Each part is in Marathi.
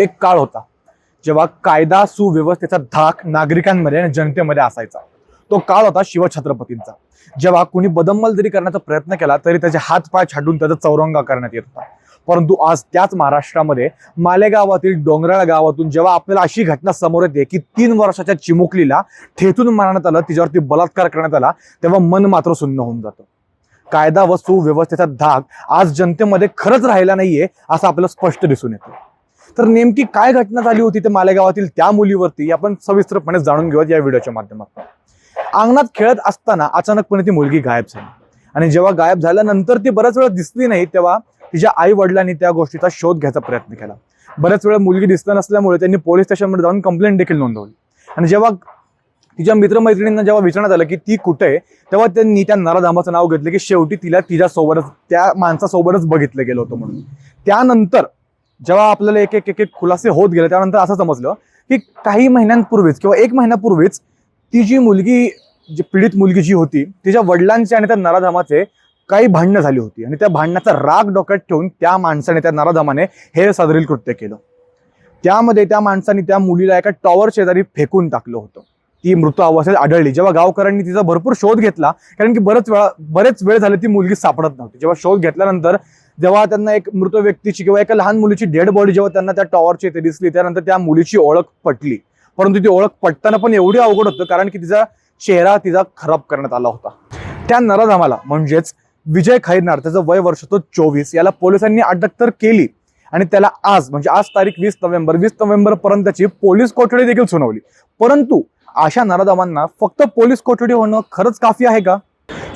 एक काळ होता जेव्हा कायदा सुव्यवस्थेचा धाक नागरिकांमध्ये आणि जनतेमध्ये असायचा. तो काळ होता शिवछत्रपतींचा. जेव्हा कुणी बदंमल जरी करण्याचा प्रयत्न केला तरी त्याचे हात पाय छाडून त्याचा चौरंगा करण्यात येत होता. परंतु आज त्याच महाराष्ट्रामध्ये मालेगावातील डोंगराळ गावातून जेव्हा आपल्याला अशी घटना समोर येते की तीन वर्षाच्या चिमुकलीला ठेचून मारण्यात आलं तिच्यावरती बलात्कार करण्यात आला तेव्हा मन मात्र सुन्न होऊन जातं. कायदा व सुव्यवस्थेचा धाक आज जनतेमध्ये खरंच राहिला नाहीये असं आपल्याला स्पष्ट दिसून येतं. तर नेमकी काय घटना झाली होती ते मालेगावातील त्या मुलीवरती आपण सविस्तरपणे जाणून घेऊयात या व्हिडिओच्या माध्यमातून. अंगणात खेळत असताना अचानकपणे ती मुलगी गायब झाली. आणि जेव्हा गायब झाल्यानंतर ती बऱ्याच वेळा दिसली नाही तेव्हा तिच्या आई वडिलांनी त्या गोष्टीचा शोध घ्यायचा प्रयत्न केला. बऱ्याच वेळा मुलगी दिसत नसल्यामुळे त्यांनी पोलीस स्टेशनमध्ये जाऊन कंप्लेंट देखील नोंदवली. आणि जेव्हा तिच्या मित्रमैत्रिणींना जेव्हा विचारण्यात आलं की ती कुठे आहे तेव्हा त्यांनी त्या नराधामाचं नाव घेतलं की शेवटी तिला तिच्यासोबतच त्या माणसासोबतच बघितलं गेलं होतं म्हणून. त्यानंतर जेव्हा आपल्याला एक एक एक एक खुलासे होत गेले त्यानंतर असं समजलं की काही महिन्यांपूर्वीच किंवा एक महिन्यापूर्वीच ती जी मुलगी जी पीडित मुलगी जी होती तिच्या वडिलांचे आणि त्या नराधामाचे काही भांडणं झाली होती आणि त्या भांडणाचा राग डोक्यात ठेवून त्या माणसाने त्या नराधामाने हे सदरील कृत्य केलं. त्यामध्ये त्या माणसाने त्या मुलीला एका टॉवर शेजारी फेकून टाकलं होतं. ती मृत अवस्थेत आढळली. जेव्हा गावकऱ्यांनी तिचा भरपूर शोध घेतला कारण की बरेच वेळा बरेच वेळ झाले ती मुलगी सापडत नव्हती. जेव्हा शोध घेतल्यानंतर जेव्हा त्यांना एक मृत व्यक्तीची किंवा एका लहान मुलीची डेड बॉडी जेव्हा त्यांना त्या टॉवरची इथे दिसली त्यानंतर त्या मुलीची ओळख पटली. परंतु ती ओळख पटताना पण एवढी अवघड होतं कारण की तिचा चेहरा तिचा खराब करण्यात आला होता. त्या नराधामाला म्हणजेच विजय खैरनार त्याचं वय वर्ष तो चोवीस याला पोलिसांनी अटक तर केली. आणि त्याला आज म्हणजे आज तारीख वीस नोव्हेंबर वीस नोव्हेंबर पर्यंतची पोलीस कोठडी देखील सुनावली. परंतु अशा नराधामांना फक्त पोलीस कोठडी होणं खरंच काफी आहे का?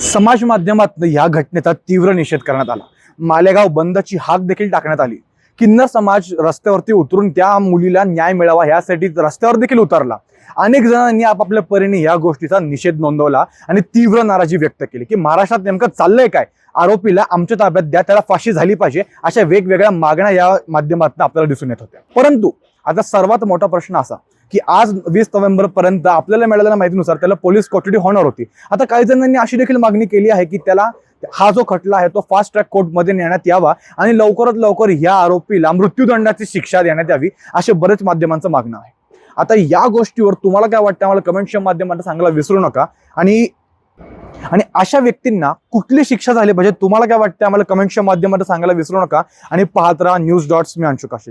समाज माध्यमातून या घटनेचा तीव्र निषेध करण्यात आला. मालेगाव बंदची हाक देखील टाकण्यात आली. किन्नर समाज रस्त्यावरती उतरून त्या मुलीला न्याय मिळावा यासाठी रस्त्यावर देखील उतरला. अनेक जणांनी आपापल्या परीने या गोष्टीचा निषेध नोंदवला आणि तीव्र नाराजी व्यक्त केली की महाराष्ट्रात नेमकं चाललंय काय? आरोपीला आमच्या ताब्यात द्या त्याला फाशी झाली पाहिजे अशा वेगवेगळ्या मागण्या या माध्यमातून आपल्याला दिसून येत होत्या. परंतु आता सर्वात मोठा प्रश्न असा की आज वीस नोव्हेंबर पर्यंत आपल्याला मिळालेल्या माहितीनुसार त्याला पोलीस कोठडी होणार होती. आता काही जणांनी अशी देखील मागणी केली आहे की त्याला हा जो खटला आहे तो फास्ट ट्रॅक कोर्टमध्ये नेण्यात यावा आणि लवकरात लवकर या आरोपीला मृत्यूदंडाची शिक्षा देण्यात यावी असे बरेच माध्यमांचं मागणं आहे. आता या गोष्टीवर तुम्हाला काय वाटतं? आम्हाला कमेंटच्या माध्यमात सांगायला विसरू नका. आणि आणि अशा व्यक्तींना कुठली शिक्षा झाली पाहिजे? तुम्हाला काय वाटतं? आम्हाला कमेंटच्या माध्यमात सांगायला विसरू नका. आणि पाहत राहा न्यूज डॉट्स मी अंशुकाशी